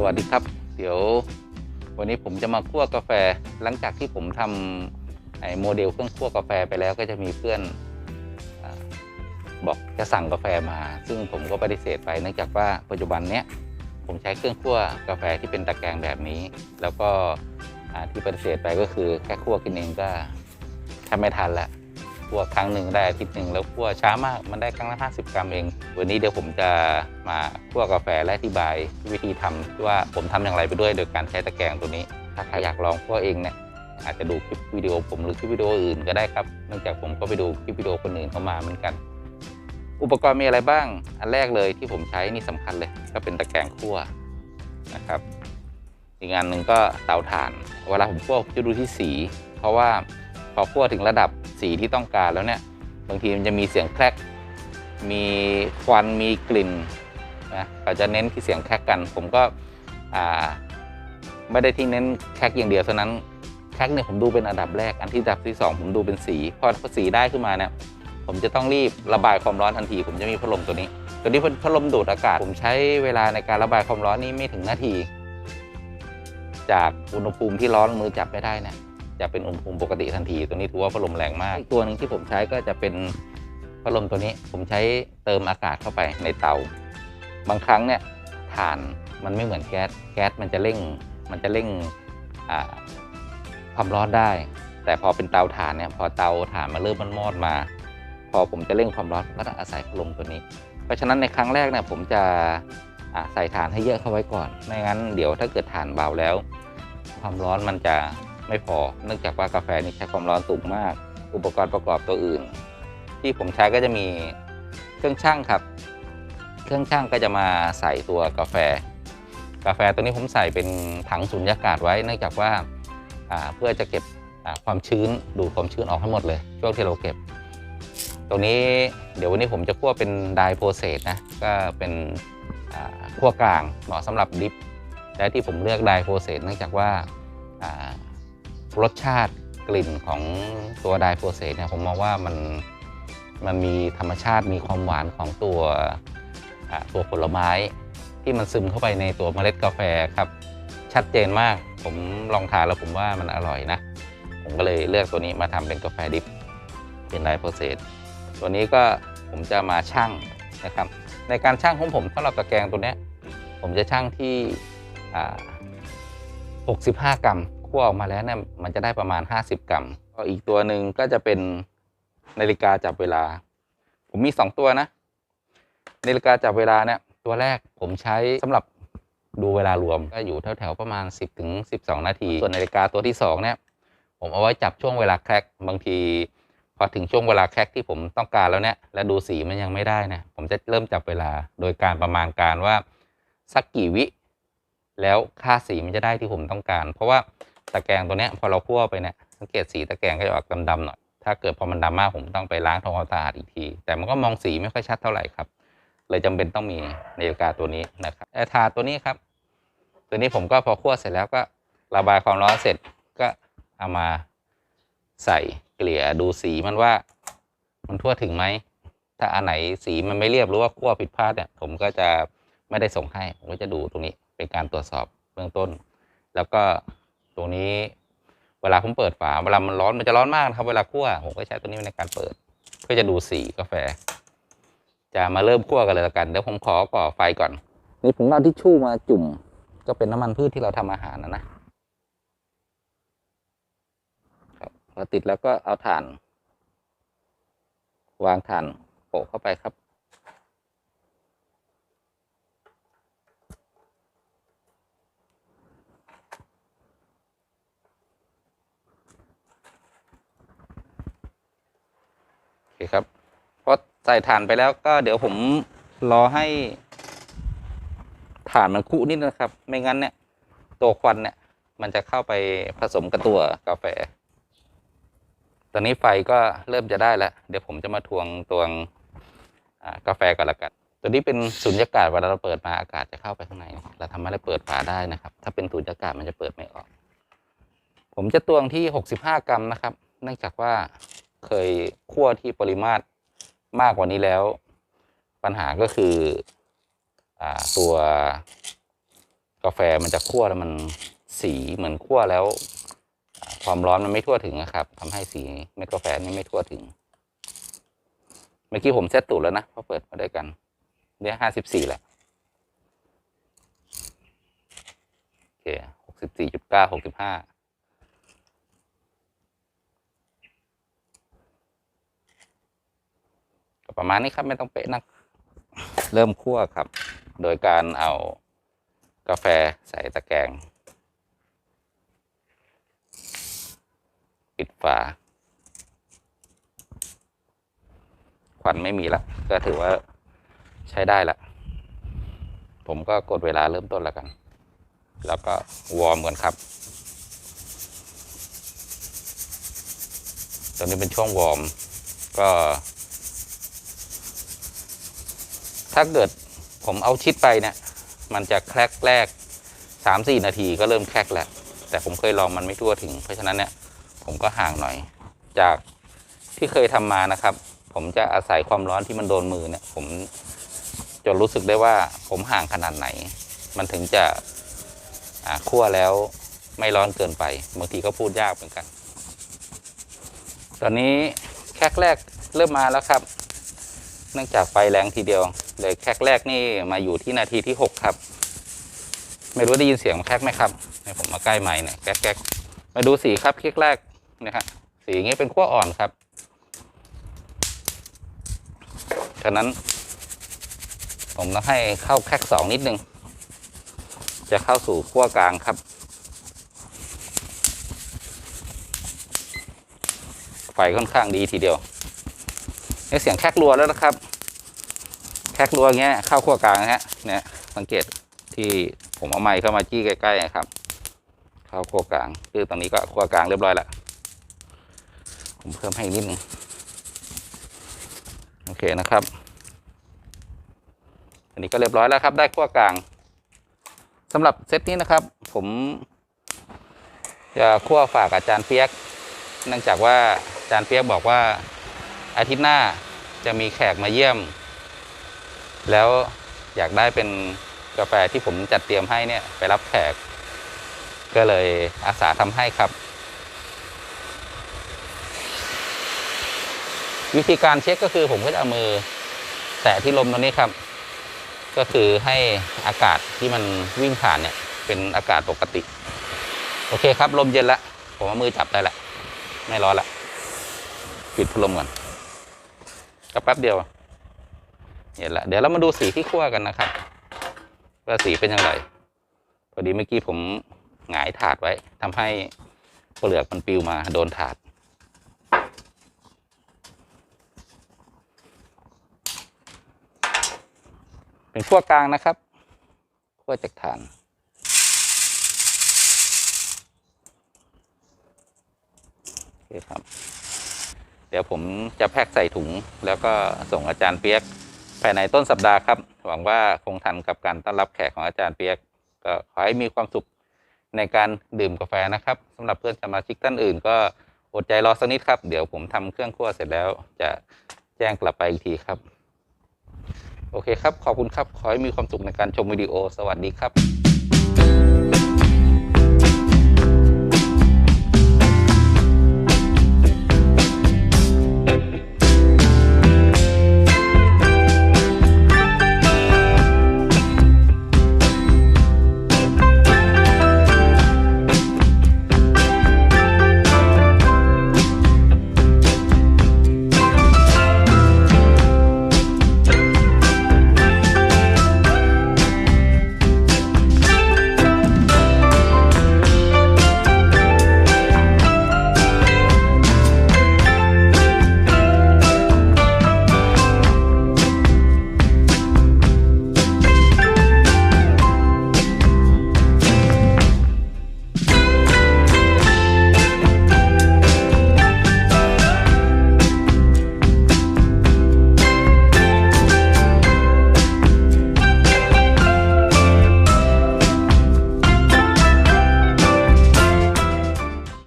สวัสดีครับ เดี๋ยววันนี้ผมจะมาคั่วกาแฟ หลังจากที่ผมทำไอ้โมเดลเครื่องคั่วกาแฟไปแล้วก็จะมีเพื่อนอบอกจะสั่งกาแฟมา ซึ่งผมก็ปฏิเสธไปเนื่องจากว่าปัจจุบันเนี้ยผมใช้เครื่องคั่วกาแฟที่เป็นตะแกรงแบบนี้ แล้วก็ที่ปฏิเสธไปก็คือแค่คั่วกินเองก็ทบไม่ทันละ คั่วครั้งหนึ่งได้อาทิตย์หนึ่งแล้วคั่วช้ามากมันได้ครั้งละ 50 กรัมเอง วันนี้เดี๋ยวผมจะมาคั่วกาแฟและอธิบายวิธีทำว่าผมทำอย่างไรไปด้วย โดยการใช้ตะแกรงตัวนี้ ถ้าใครอยากลองคั่วเองเนี่ยอาจจะดูคลิปวิดีโอผมหรือคลิปวิดีโออื่นก็ได้ครับเนื่องจากผมก็ไปดูคลิปวิดีโอคนอื่นเข้ามาเหมือนกัน อุปกรณ์มีอะไรบ้าง อันแรกเลยที่ผมใช้นี่สำคัญเลย ก็เป็นตะแกรงคั่วนะครับอีกงานหนึ่งก็เตาถ่าน เวลาผมคั่วผมจะดูที่สี เพราะว่าพอคั่วถึงระดับ สีที่ต้องการแล้วเนี่ยบางทีมันจะมีเสียงแครกมีควันมีกลิ่นนะเขาจะเน้นที่เสียงแครกกัน ผมก็ไม่ได้ที่เน้นแครกอย่างเดียวเท่านั้นแครกเนี่ยผมดูเป็นอันดับแรกอันที่อันดับที่สองผมดูเป็นสีพอสีได้ขึ้นมาเนี่ยผมจะต้องรีบระบายความร้อนทันที ผมจะมีพัดลมตัวนี้ ตัวนี้เป็นพัดลมดูดอากาศ ผมใช้เวลาในการระบายความร้อนนี่ไม่ถึงนาที จากอุณหภูมิที่ร้อนมือจับไม่ได้เนี่ย จะเป็นอุณหภูมิปกติทันที ตัวนี้ถือว่าพัดลมแรงมากอีกตัวหนึ่งที่ผมใช้ก็จะเป็นพัดลมตัวนี้ผมใช้เติมอากาศเข้าไปในเตา บางครั้งเนี่ยถ่านมันไม่เหมือนแก๊สแก๊สมันจะเร่งมันจะเร่งความร้อนได้ แต่พอเป็นเตาถ่านเนี่ยพอเตาถ่านมาเริ่มมันมอดมา พอผมจะเร่งความร้อนก็ต้องอาศัยพัดลมตัวนี้ เพราะฉะนั้นในครั้งแรกเนี่ยผมจะใส่ถ่านให้เยอะเข้าไว้ก่อน ไม่งั้นเดี๋ยวถ้าเกิดถ่านเบาแล้ว ความร้อนมันจะ ไม่พอ เนื่องจากว่ากาแฟนี่ใช้ความร้อนสูงมาก อุปกรณ์ประกอบตัวอื่น ที่ผมใช้ก็จะมีเครื่องช่างครับ เครื่องช่างก็จะมาใส่ตัวกาแฟ กาแฟตัวนี้ผมใส่เป็นถังสุญญากาศไว้ เนื่องจากว่าเพื่อจะเก็บความชื้นดูดความชื้นออกให้หมดเลย ช่วงที่เราเก็บ ตรงนี้เดี๋ยววันนี้ผมจะคั่วเป็นไดโพเซตนะ ก็เป็นคั่วกลางเหมาะสำหรับดริฟและที่ผมเลือกไดโพเซตเนื่องจากว่า รสชาติกลิ่นของตัวไดโพเซตเนี่ยผมมองว่ามันมันมีธรรมชาติมีความหวานของตัวตัวผลไม้ที่มันซึมเข้าไปในตัวเมล็ดกาแฟครับ ชัดเจนมากผมลองทานแล้วผมว่ามันอร่อยนะ ผมก็เลยเลือกตัวนี้มาทำเป็นกาแฟดิบเป็นไดโพเซตตัวนี้ก็ผมจะมาชั่งนะครับ ในการชั่งของผมสำหรับตะแกรงตัวนี้ผมจะชั่งที่ 65 กรัม คั่วออกมาแล้วเนี่ยมันจะได้ประมาณ 50 กรัมก็อีกตัวหนึ่งก็จะเป็นนาฬิกาจับเวลา ผมมี 2 ตัวนะ นาฬิกาจับเวลาเนี่ยตัวแรกผมใช้สำหรับดูเวลารวมก็อยู่แถวๆประมาณ 10ถึง12 นาที ส่วนนาฬิกาตัวที่2เนี่ยผมเอาไว้จับช่วงเวลาแคร็กบางที พอถึงช่วงเวลาแคร็กที่ผมต้องการแล้วเนี่ยและดูสีมันยังไม่ได้เนี่ยผมจะเริ่มจับเวลาโดยการประมาณการว่าสักกี่วิแล้วค่าสีมันจะได้ที่ผมต้องการ เพราะว่า ตะแกรงตัวเนี้ยพอเราคั่วไปเนี่ยสังเกตสีตะแกรงก็จะออกดำๆหน่อยถ้าเกิดพอมันดำมากผมต้องไปล้างทำความสะอาดอีกที แต่มันก็มองสีไม่ค่อยชัดเท่าไหร่ครับ เลยจำเป็นต้องมีนาฬิกาตัวนี้นะครับแอร์ทาตัวนี้ครับ ตัวนี้ผมก็พอคั่วเสร็จแล้วก็ระบายความร้อนเสร็จก็เอามาใส่เกลี่ยดูสีมันว่ามันทั่วถึงไหม ถ้าอันไหนสีมันไม่เรียบหรือว่าคั่วผิดพลาดเนี่ยผมก็จะไม่ได้ส่งให้ ผมก็จะดูตรงนี้เป็นการตรวจสอบเบื้องต้น แล้วก็ ตรงนี้เวลาผมเปิดฝาเวลามันร้อนมันจะร้อนมากนะครับ เวลาคั่วผมก็ใช้ตัวนี้ในการเปิด เพื่อจะดูสีกาแฟ จะมาเริ่มคั่วกันเลยละกันเดี๋ยวผมขอก่อไฟก่อน นี่ผมเอาทิชชู่มาจุ่ม ก็เป็นน้ำมันพืชที่เราทำอาหารนะนะครับพอติดแล้วก็เอาถ่าน วางถ่านโปะเข้าไปครับ เคครับเพอใส่ถ่านไปแล้วก็เดี๋ยวผมรอให้ถ่านมันคุนิดนะครับ ไม่งั้นเนี่ย ตัวควันเนี่ย มันจะเข้าไปผสมกับตัวกาแฟ ตอนนี้ไฟก็เริ่มจะได้แล้ว เดี๋ยวผมจะมาทวงตวงกาแฟก่อนละกัน ตัวนี้เป็นสุญญากาศเวลาเราเปิดมาอากาศจะเข้าไปข้างใน เราทำให้เราเปิดฝาได้นะครับ ถ้าเป็นสุญญากาศมันจะเปิดไม่ออก ผมจะตวงที่ 65 กรัมนะครับ เนื่องจากว่า เคยคั่วที่ปริมาตรมากกว่านี้แล้ว ปัญหาก็คืออตัวกาแฟมันจะคั่วแล้วมันสีเหมือนคั่วแล้ว ความร้อนมันไม่ทั่วถึงนะครับทำให้สีเม็ดกาแฟนี่ไม่ทั่วถึง เมื่อกี้ผมเซตตูดแล้วนะพราะเปิดมาด้วยกันเนี่ยห้าสิบสี่แหละโอเคหกสิบสี่จุดเก้าหกสิบห้า ประมาณนี้ครับไม่ต้องเป๊ะนัก เริ่มคั่วครับ โดยการเอากาแฟใส่ตะแกรงปิดฝาควันไม่มีละก็ถือว่าใช้ได้ละผมก็กดเวลาเริ่มต้นแล้วกัน แล้วก็วอร์มก่อนครับ ตอนนี้เป็นช่วงวอร์ม ก็ ถ้าเกิดผมเอาชิดไปเนี่ยมันจะแคลกแรกสามสี่นาทีก็เริ่มแคลกแล้ว แต่ผมเคยลองมันไม่ทั่วถึง เพราะฉะนั้นเนี่ยผมก็ห่างหน่อย จากที่เคยทำมานะครับ ผมจะอาศัยความร้อนที่มันโดนมือเนี่ย ผมจนรู้สึกได้ว่าผมห่างขนาดไหน มันถึงจะคั่วแล้วไม่ร้อนเกินไปบางทีก็พูดยากเหมือนกัน ตอนนี้แคกแรกเริ่มมาแล้วครับ เนื่องจากไฟแรงทีเดียวเลยแคกแรกนี่มาอยู่ที่นาทีที่หกครับ ไม่รู้ได้ยินเสียงแคกไหมครับให้ผมมาใกล้ไม้เนี่ยแก๊กแก๊กมาดูสีครับแคกแรกนะฮะสีอย่างนี้เป็นขั้วอ่อนครับฉะนั้น ผมต้องให้เข้าแคกสองนิดนึง จะเข้าสู่ขั้วกลางครับ ไฟค่อนข้างดีทีเดียว เสียงแคกรัวแล้วนะครับ แคกรัวเงี้ยเข้าขั้วกลางนะฮะเนี่ยสังเกตที่ผมเอาไม้เข้ามาจี้ใกล้ๆนะครับ เข้าขั้วกลางคือตรงนี้ก็ขั้วกลางเรียบร้อยล้วผมเพิ่มให้นิดนึงโอเคนะครับ อันนี้ก็เรียบร้อยแล้วครับ ได้ขั้วกลางสำหรับเซตนี้นะครับ ผมจะคั่วฝากอาจารย์เปียก เนื่องจากว่าอาจารย์เปียกบอกว่า อาทิตย์หน้าจะมีแขกมาเยี่ยม แล้วอยากได้เป็นกาแฟที่ผมจัดเตรียมให้เนี่ยไปรับแขก ก็เลยอาสาทำให้ครับ วิธีการเช็คก็คือผมก็จะเอามือแตะที่ลมตรงนี้ครับ ก็คือให้อากาศที่มันวิ่งผ่านเนี่ยเป็นอากาศปกติ โอเคครับลมเย็นละผมเอามือจับได้ละไม่ร้อนละปิดพัดลมก่อน ก็แป๊บเดียวเย็นละเดี๋ยวเรามาดูสีที่คั่วกันนะครับว่าสีเป็นอย่างไรพอดีเมื่อกี้ผมหงายถาดไว้ทำให้เปลือกมันปิวมาโดนถาด เป็นขั้วกลางนะครับขั้วจากฐานโอเคครับ เดี๋ยวผมจะแพ็คใส่ถุง แล้วก็ส่งอาจารย์เปียกภายในต้นสัปดาห์ครับ หวังว่าคงทันกับการต้อนรับแขกของอาจารย์เปียกก็ขอให้มีความสุขในการดื่มกาแฟนะครับสำหรับเพื่อนสมาชิกท่านอื่น ก็อดใจรอสักนิดครับ เดี๋ยวผมทำเครื่องคั่วเสร็จแล้ว จะแจ้งกลับไปอีกทีครับ โอเคครับ ขอบคุณครับ ขอให้มีความสุขในการชมวิดีโอ สวัสดีครับ